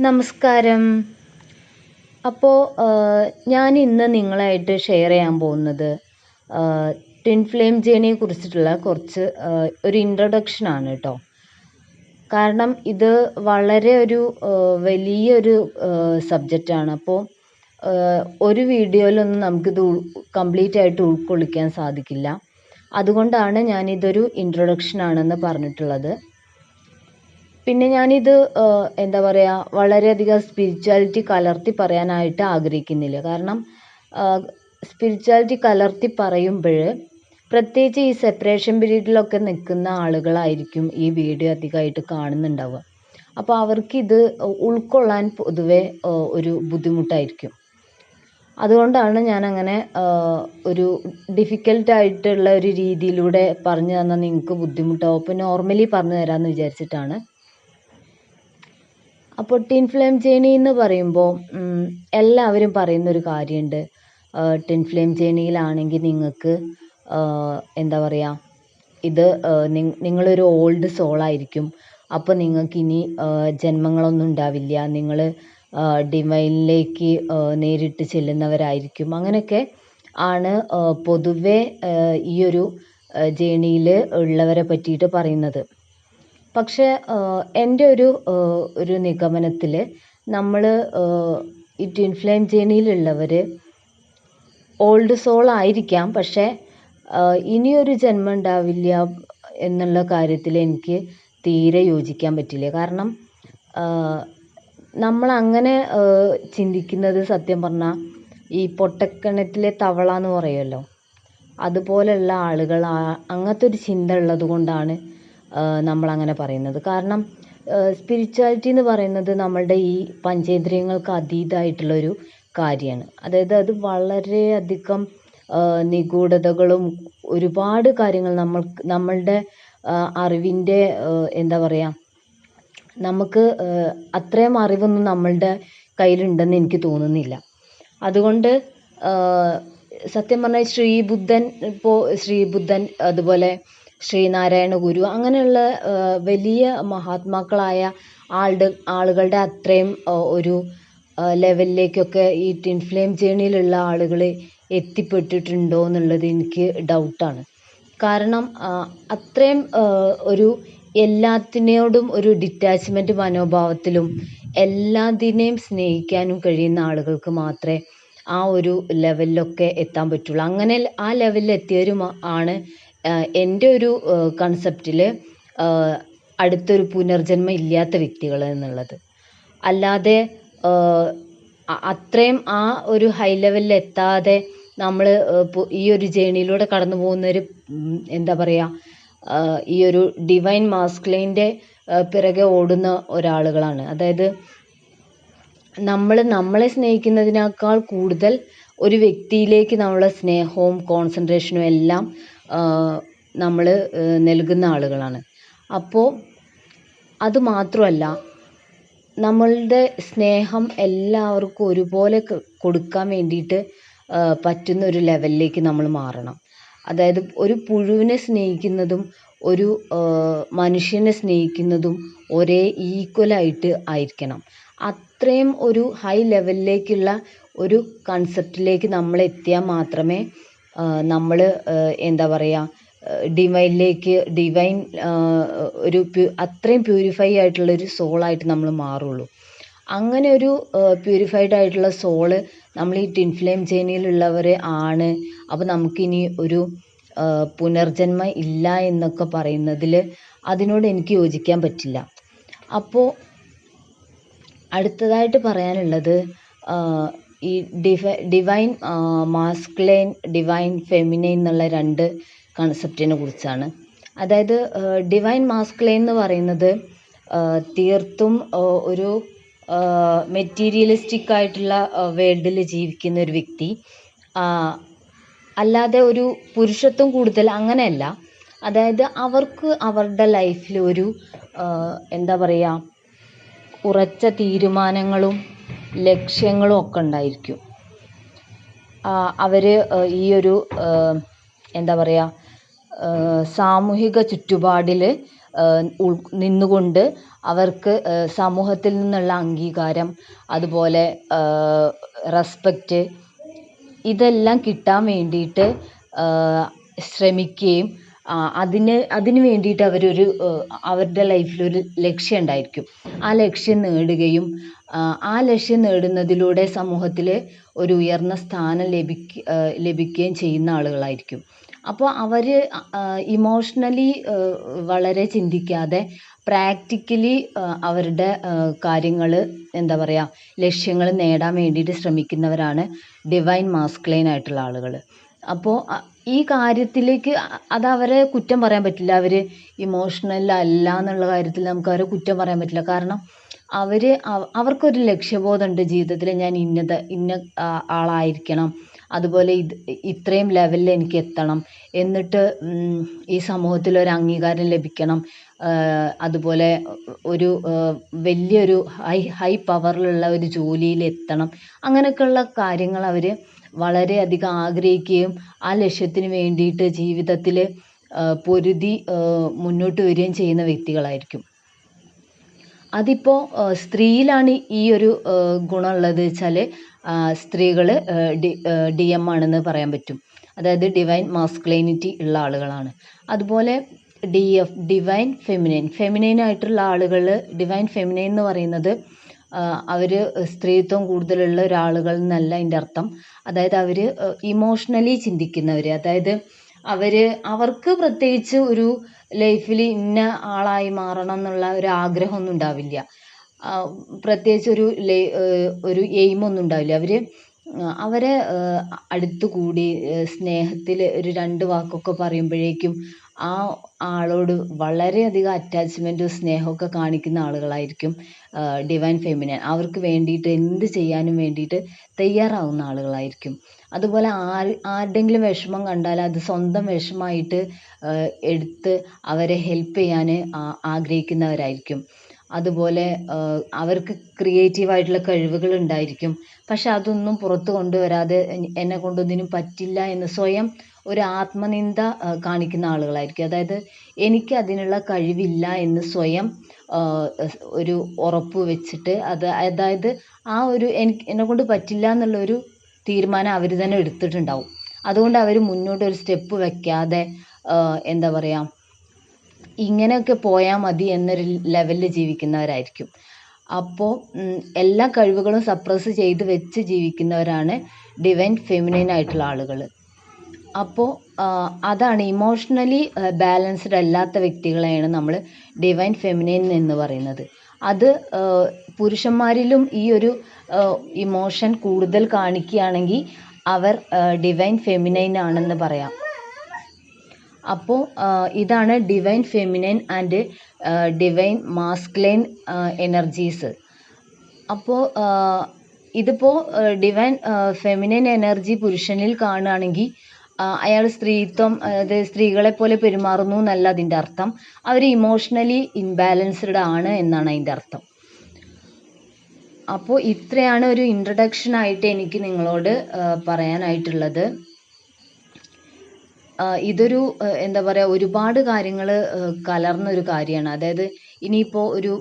നമസ്കാരം. അപ്പോൾ ഞാൻ ഇന്ന് നിങ്ങളായിട്ട് ഷെയർ ചെയ്യാൻ പോകുന്നത് ട്വിൻ ഫ്ലെയിം ജേണിയെ കുറിച്ചിട്ടുള്ള കുറച്ച് ഒരു ഇൻട്രൊഡക്ഷൻ ആണ് കേട്ടോ കാരണം ഇത് വളരെ ഒരു വലിയൊരു സബ്ജക്റ്റാണ് അപ്പോൾ ഒരു വീഡിയോയിലൊന്നും നമുക്കിത് കംപ്ലീറ്റ് ആയിട്ട് ഉൾക്കൊള്ളിക്കാൻ സാധിക്കില്ല. അതുകൊണ്ടാണ് ഞാനിതൊരു ഇൻട്രൊഡക്ഷൻ ആണെന്ന് പറഞ്ഞിട്ടുള്ളത്. പിന്നെ ഞാനിത് എന്താ പറയുക വളരെയധികം സ്പിരിച്വാലിറ്റി കലർത്തി പറയാനായിട്ട് ആഗ്രഹിക്കുന്നില്ല. കാരണം സ്പിരിച്വാലിറ്റി കലർത്തി പറയുമ്പോൾ പ്രത്യേകിച്ച് ഈ സെപ്പറേഷൻ പീരീഡിലൊക്കെ നിൽക്കുന്ന ആളുകളായിരിക്കും ഈ വീഡിയോ അധികമായിട്ട് കാണുന്നുണ്ടാവുക. അപ്പോൾ അവർക്കിത് ഉൾക്കൊള്ളാൻ പൊതുവെ ഒരു ബുദ്ധിമുട്ടായിരിക്കും. അതുകൊണ്ടാണ് ഞാൻ അങ്ങനെ ഒരു ഡിഫിക്കൽട്ടായിട്ടുള്ള ഒരു രീതിയിലൂടെ പറഞ്ഞു തന്നാൽ നിങ്ങൾക്ക് ബുദ്ധിമുട്ടാവും അപ്പോൾ നോർമലി പറഞ്ഞു തരാമെന്ന് വിചാരിച്ചിട്ടാണ് അപ്പോൾ ടിൻ ഫ്ലെയിം ജേണി എന്ന് പറയുമ്പോൾ എല്ലാവരും പറയുന്ന ഒരു കാര്യമുണ്ട് ടിൻ ഫ്ലെയിം ജേണിയിലാണെങ്കിൽ നിങ്ങൾക്ക് എന്താ പറയുക ഇത് നിങ്ങളൊരു ഓൾഡ് സോളായിരിക്കും അപ്പോൾ നിങ്ങൾക്ക് ഇനി ജന്മങ്ങളൊന്നും ഉണ്ടാവില്ല. നിങ്ങൾ ഡിവൈനിലേക്ക് നേരിട്ട് ചെല്ലുന്നവരായിരിക്കും. അങ്ങനെയൊക്കെ ആണ് പൊതുവെ ഈ ഒരു ജേണിയിൽ ഉള്ളവരെ പറ്റിയിട്ട് പറയുന്നത്. പക്ഷേ എന്റെ ഒരു ഒരു നിഗമനത്തിൽ നമ്മൾ ഈ ട്വിൻ ഫ്ലെയിം ജേണിയിലുള്ളവർ ഓൾഡ് സോൾ ആയിരിക്കാം പക്ഷേ ഇനിയൊരു ജന്മം ഉണ്ടാവില്ല എന്നുള്ള കാര്യത്തിൽ എനിക്ക് തീരെ യോജിക്കാൻ പറ്റില്ല. കാരണം നമ്മൾ അങ്ങനെ ചിന്തിക്കുന്നത് സത്യം പറഞ്ഞാൽ ഈ പൊട്ടക്കിണറ്റിലെ തവള എന്ന് പറയുമല്ലോ അതുപോലെയുള്ള ആളുകൾ അങ്ങനത്തെ ഒരു ചിന്ത ഉള്ളത് കൊണ്ടാണ് നമ്മൾ അങ്ങനെ പറയുന്നത്. കാരണം സ്പിരിച്വാലിറ്റി എന്ന് പറയുന്നത് നമ്മളുടെ ഈ പഞ്ചേന്ദ്രിയങ്ങൾക്ക് അതീതമായിട്ടുള്ളൊരു കാര്യമാണ്. അതായത് അത് വളരെയധികം നിഗൂഢതകളും ഒരുപാട് കാര്യങ്ങൾ നമ്മൾ നമ്മളുടെ അറിവിന്റെ എന്താ പറയുക നമുക്ക് അത്രയും അറിവൊന്നും നമ്മളുടെ കയ്യിലുണ്ടെന്ന് എനിക്ക് തോന്നുന്നില്ല. അതുകൊണ്ട് സത്യം പറഞ്ഞാൽ ശ്രീബുദ്ധൻ ഇപ്പോൾ ശ്രീബുദ്ധൻ അതുപോലെ ശ്രീനാരായണ ഗുരു അങ്ങനെയുള്ള വലിയ മഹാത്മാക്കളായ ആളുടെ ആളുകളുടെ അത്രയും ഒരു ലെവലിലേക്കൊക്കെ ഈ ട്വിൻ ഫ്ലെയിം ജേണിയിലുള്ള ആളുകൾ എത്തിപ്പെട്ടിട്ടുണ്ടോ എന്നുള്ളത് എനിക്ക് ഡൗട്ടാണ്. കാരണം അത്രയും ഒരു എല്ലാത്തിനോടും ഒരു ഡിറ്റാച്ച്മെന്റ് മനോഭാവത്തിലും എല്ലാത്തിനെയും സ്നേഹിക്കാനും കഴിയുന്ന ആളുകൾക്ക് മാത്രമേ ആ ഒരു ലെവലിലൊക്കെ എത്താൻ പറ്റുള്ളൂ. അങ്ങനെ ആ ലെവലിൽ എത്തിയവരും ആണ് എന്റെ ഒരു കൺസെപ്റ്റിൽ അടുത്തൊരു പുനർജന്മം ഇല്ലാത്ത വ്യക്തികൾ എന്നുള്ളത്. അല്ലാതെ അത്രയും ആ ഒരു ഹൈ ലെവലിൽ എത്താതെ നമ്മൾ ഈ ഒരു ജേണിയിലൂടെ കടന്നു പോകുന്നൊരു എന്താ പറയുക ഈ ഒരു ഡിവൈൻ മാസ്ക്ലൈന്റെ പിറകെ ഓടുന്ന ഒരാളുകളാണ്. അതായത് നമ്മൾ നമ്മളെ സ്നേഹിക്കുന്നതിനേക്കാൾ കൂടുതൽ ഒരു വ്യക്തിയിലേക്ക് നമ്മളെ സ്നേഹവും കോൺസെൻട്രേഷനും എല്ലാം നമ്മൾ നൽകുന്ന ആളുകളാണ്. അപ്പോൾ അത് മാത്രമല്ല നമ്മളുടെ സ്നേഹം എല്ലാവർക്കും ഒരുപോലെ കൊടുക്കാൻ വേണ്ടിയിട്ട് പറ്റുന്ന ഒരു ലെവലിലേക്ക് നമ്മൾ മാറണം. അതായത് ഒരു പുഴുവിനെ സ്നേഹിക്കുന്നതും ഒരു മനുഷ്യനെ സ്നേഹിക്കുന്നതും ഒരേ ഈക്വലായിട്ട് ആയിരിക്കണം. അത്രയും ഒരു ഹൈ ലെവലിലേക്കുള്ള ഒരു കൺസെപ്റ്റിലേക്ക് നമ്മൾ എത്തിയാൽ മാത്രമേ നമ്മൾ എന്താ പറയുക ഡിവൈനിലേക്ക് ഡിവൈൻ ഒരു അത്രയും പ്യൂരിഫൈ ആയിട്ടുള്ള ഒരു സോളായിട്ട് നമ്മൾ മാറുള്ളൂ. അങ്ങനെ ഒരു പ്യൂരിഫൈഡ് ആയിട്ടുള്ള സോൾ നമ്മൾ ഈ ടിൻ ഫ്ലെയിം ജേണിയിലുള്ളവർ ആണ്. അപ്പോൾ നമുക്കിനി ഒരു പുനർജന്മ ഇല്ല എന്നൊക്കെ പറയുന്നതിൽ അതിനോട് എനിക്ക് യോജിക്കാൻ പറ്റില്ല. അപ്പോൾ അടുത്തതായിട്ട് പറയാനുള്ളത് ഈ ഡിവ ഡിവൈൻ മാസ്ക്ലൈൻ ഡിവൈൻ ഫെമിനൈൻ എന്നുള്ള രണ്ട് കൺസെപ്റ്റിനെ കുറിച്ചാണ്. അതായത് ഡിവൈൻ മാസ്ക്ലൈൻ എന്ന് പറയുന്നത് തീർത്തും ഒരു മെറ്റീരിയലിസ്റ്റിക് ആയിട്ടുള്ള വേൾഡിൽ ജീവിക്കുന്ന ഒരു വ്യക്തി. അല്ലാതെ ഒരു പുരുഷത്വം കൂടുതൽ അങ്ങനെയല്ല. അതായത് അവർക്ക് അവരുടെ ലൈഫിൽ ഒരു എന്താ പറയുക ഉറച്ച തീരുമാനങ്ങളും ലക്ഷ്യങ്ങളും ഒക്കെ ഉണ്ടായിരിക്കും. അവർ ഈ ഒരു എന്താ പറയുക സാമൂഹിക ചുറ്റുപാടിൽ ഉൾ നിന്നുകൊണ്ട് അവർക്ക് സമൂഹത്തിൽ നിന്നുള്ള അംഗീകാരം അതുപോലെ റെസ്പെക്റ്റ് ഇതെല്ലാം കിട്ടാൻ വേണ്ടിയിട്ട് ശ്രമിക്കുകയും അതിന് അതിന് വേണ്ടിയിട്ട് അവരൊരു അവരുടെ ലൈഫിലൊരു ലക്ഷ്യം ഉണ്ടായിരിക്കും. ആ ലക്ഷ്യം നേടുകയും ആ ലക്ഷ്യം നേടുന്നതിലൂടെ സമൂഹത്തിൽ ഒരു ഉയർന്ന സ്ഥാനം ലഭിക്കുകയും ചെയ്യുന്ന ആളുകളായിരിക്കും. അപ്പോൾ അവർ ഇമോഷണലി വളരെ ചിന്തിക്കാതെ പ്രാക്ടിക്കലി അവരുടെ കാര്യങ്ങൾ എന്താ പറയുക ലക്ഷ്യങ്ങൾ നേടാൻ വേണ്ടിയിട്ട് ശ്രമിക്കുന്നവരാണ് ഡിവൈൻ മാസ്ക്ലൈൻ ആയിട്ടുള്ള ആളുകൾ അപ്പോൾ ഈ കാര്യത്തിലേക്ക് അത് അവരെ കുറ്റം പറയാൻ പറ്റില്ല. അവർ ഇമോഷണൽ അല്ല എന്നുള്ള കാര്യത്തിൽ നമുക്ക് അവരെ കുറ്റം പറയാൻ പറ്റില്ല. കാരണം അവർ അവർക്കൊരു ലക്ഷ്യബോധമുണ്ട് ജീവിതത്തിൽ ഞാൻ ഇന്നത് ഇന്ന ആളായിരിക്കണം. അതുപോലെ ഇത് ഇത്രയും ലെവലിൽ എനിക്ക് എത്തണം. എന്നിട്ട് ഈ സമൂഹത്തിൽ ഒരു അംഗീകാരം ലഭിക്കണം. അതുപോലെ ഒരു വലിയൊരു ഹൈ ഹൈ പവറിലുള്ള ഒരു ജോലിയിൽ എത്തണം. അങ്ങനെയൊക്കെയുള്ള കാര്യങ്ങൾ അവർ വളരെയധികം ആഗ്രഹിക്കുകയും ആ ലക്ഷ്യത്തിന് വേണ്ടിയിട്ട് ജീവിതത്തിൽ പൊരുതി മുന്നോട്ട് വരികയും ചെയ്യുന്ന വ്യക്തികളായിരിക്കും. അതിപ്പോൾ സ്ത്രീയിലാണ് ഈ ഒരു ഗുണമുള്ളത് വെച്ചാൽ സ്ത്രീകൾ ഡി എം ആണെന്ന് പറയാൻ പറ്റും. അതായത് ഡിവൈൻ മാസ്കുലൈനിറ്റി ഉള്ള ആളുകളാണ്. അതുപോലെ D F divine feminine. Feminine ആയിട്ടുള്ള ആളുകൾ ഡിവൈൻ ഫെമിനൈൻ എന്ന് പറയുന്നത് അവർ സ്ത്രീത്വം കൂടുതലുള്ള ഒരാളുകൾ എന്നല്ല അതിന്റെ അർത്ഥം. അതായത് അവർ ഇമോഷണലി ചിന്തിക്കുന്നവർ അതായത് അവർ അവർക്ക് പ്രത്യേകിച്ച് ഒരു ലൈഫിൽ ഇന്ന ആളായി മാറണം എന്നുള്ള ഒരു ആഗ്രഹമൊന്നും ഉണ്ടാവില്ല. പ്രത്യേകിച്ച് ഒരു ഒരു എയിമൊന്നും ഉണ്ടാവില്ല. അവർ അവരെ അടുത്തുകൂടി സ്നേഹത്തിൽ ഒരു രണ്ട് വാക്കൊക്കെ പറയുമ്പോഴേക്കും ആ ആളോട് വളരെയധികം അറ്റാച്ച്മെന്റും സ്നേഹമൊക്കെ കാണിക്കുന്ന ആളുകളായിരിക്കും ഡിവൈൻ ഫെമിനൈൻ അവർക്ക് വേണ്ടിയിട്ട് എന്ത് ചെയ്യാനും വേണ്ടിയിട്ട് തയ്യാറാവുന്ന ആളുകളായിരിക്കും. അതുപോലെ ആര് ആരുടെയെങ്കിലും വിഷമം കണ്ടാൽ അത് സ്വന്തം വിഷമമായിട്ട് എടുത്ത് അവരെ ഹെൽപ്പ് ചെയ്യാൻ ആഗ്രഹിക്കുന്നവരായിരിക്കും. അതുപോലെ അവർക്ക് ക്രിയേറ്റീവായിട്ടുള്ള കഴിവുകൾ ഉണ്ടായിരിക്കും. പക്ഷെ അതൊന്നും പുറത്ത് കൊണ്ടുവരാതെ എന്നെ കൊണ്ടൊന്നിനും പറ്റില്ല എന്ന് സ്വയം ഒരു ആത്മനിന്ദ കാണിക്കുന്ന ആളുകളായിരിക്കും. അതായത് എനിക്ക് അതിനുള്ള കഴിവില്ല എന്ന് സ്വയം ഒരു ഉറപ്പ് വെച്ചിട്ട് അത് അതായത് ആ ഒരു എനിക്ക് എന്നെക്കൊണ്ട് പറ്റില്ല എന്നുള്ളൊരു തീരുമാനം അവർ തന്നെ എടുത്തിട്ടുണ്ടാവും. അതുകൊണ്ട് അവർ മുന്നോട്ട് ഒരു സ്റ്റെപ്പ് വെക്കാതെ എന്താ പറയുക ഇങ്ങനെയൊക്കെ പോയാൽ മതി എന്നൊരു ലെവലിൽ ജീവിക്കുന്നവരായിരിക്കും. അപ്പോൾ എല്ലാ കഴിവുകളും സപ്രസ് ചെയ്ത് വെച്ച് ജീവിക്കുന്നവരാണ് ഡിവൈൻ ഫെമിനൈൻ ആയിട്ടുള്ള ആളുകൾ അപ്പോൾ അതാണ് ഇമോഷണലി ബാലൻസ്ഡ് അല്ലാത്ത വ്യക്തികളെയാണ് നമ്മൾ ഡിവൈൻ ഫെമിനൈൻ എന്ന് പറയുന്നത്. അത് പുരുഷന്മാരിലും ഈ ഒരു ഇമോഷൻ കൂടുതൽ കാണിക്കുകയാണെങ്കിൽ അവർ ഡിവൈൻ ഫെമിനൈൻ ആണെന്ന് പറയാം. അപ്പോൾ ഇതാണ് divine feminine and divine masculine energies അപ്പോൾ ഇതിപ്പോൾ ഡിവൈൻ ഫെമിനൈൻ എനർജി പുരുഷനിൽ കാണുകയാണെങ്കിൽ അയാൾ സ്ത്രീത്വം അതായത് സ്ത്രീകളെ പോലെ പെരുമാറുന്നു എന്നല്ല അതിന്റെ അർത്ഥം. അവർ ഇമോഷണലി ഇൻബാലൻസ്ഡ് ആണ് എന്നാണ് അതിന്റെ അർത്ഥം. അപ്പോൾ ഇത്രയാണ് ഒരു ഇൻട്രഡക്ഷൻ ആയിട്ട് എനിക്ക് നിങ്ങളോട് പറയാനായിട്ടുള്ളത്. ഇതൊരു എന്താ പറയുക ഒരുപാട് കാര്യങ്ങൾ കലർന്ന ഒരു കാര്യമാണ്. അതായത് ഇനിയിപ്പോൾ ഒരു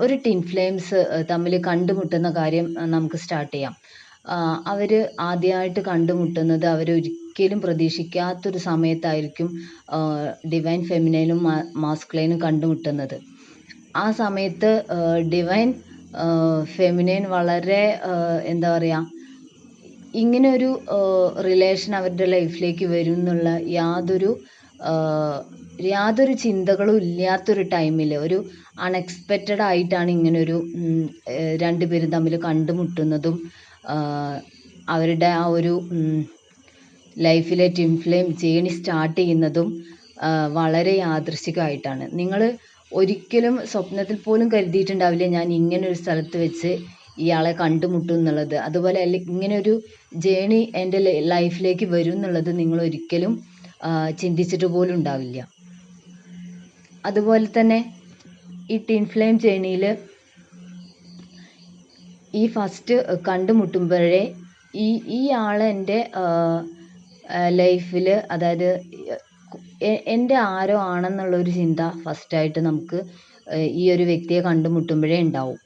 ഒരു ടിൻ ഫ്ലെയിംസ് തമ്മിൽ കണ്ടുമുട്ടുന്ന കാര്യം നമുക്ക് സ്റ്റാർട്ട് ചെയ്യാം. അവർ ആദ്യമായിട്ട് കണ്ടുമുട്ടുന്നത് അവരൊരിക്കലും പ്രതീക്ഷിക്കാത്തൊരു സമയത്തായിരിക്കും ഡിവൈൻ ഫെമിനൈനും മാസ്കുലൈനും കണ്ടുമുട്ടുന്നത്. ആ സമയത്ത് ഡിവൈൻ ഫെമിനൈൻ വളരെ എന്താ പറയുക ഇങ്ങനെ ഒരു റിലേഷൻ അവരുടെ ലൈഫിലേക്ക് വരും എന്നുള്ള യാതൊരു യാതൊരു ചിന്തകളും ഇല്ലാത്തൊരു ടൈമിൽ ഒരു അൺഎക്സ്പെക്റ്റഡ് ആയിട്ടാണ് ഇങ്ങനൊരു രണ്ട് പേരും തമ്മിൽ കണ്ടുമുട്ടുന്നതും അവരുടെ ആ ഒരു ലൈഫിലെ ടിം ഫ്ലെയിം ജേണി സ്റ്റാർട്ട് ചെയ്യുന്നതും വളരെ യാദൃശ്ചികമായിട്ടാണ് നിങ്ങൾ ഒരിക്കലും സ്വപ്നത്തിൽ പോലും കരുതിയിട്ടുണ്ടാവില്ല ഞാൻ ഇങ്ങനെ ഒരു സ്ഥലത്ത് വെച്ച് ഇയാളെ കണ്ടുമുട്ടും എന്നുള്ളത്. അതുപോലെ അല്ലെ ഇങ്ങനെ ഒരു ജേണി എന്റെ ലൈഫിലേക്ക് വരും എന്നുള്ളത് നിങ്ങൾ ഒരിക്കലും ചിന്തിച്ചിട്ട് പോലും ഉണ്ടാവില്ല. അതുപോലെ തന്നെ ഈ ടിൻ ഫ്ലെയിം ജേണിയിൽ ഈ ഫസ്റ്റ് കണ്ടുമുട്ടുമ്പോഴേ ഈ ഈ ആൾ എന്റെ ലൈഫിൽ അതായത് എന്റെ ആരോ ആണെന്നുള്ളൊരു ചിന്ത ഫസ്റ്റായിട്ട് നമുക്ക് ഈ ഒരു വ്യക്തിയെ കണ്ടുമുട്ടുമ്പോഴേ ഉണ്ടാവും.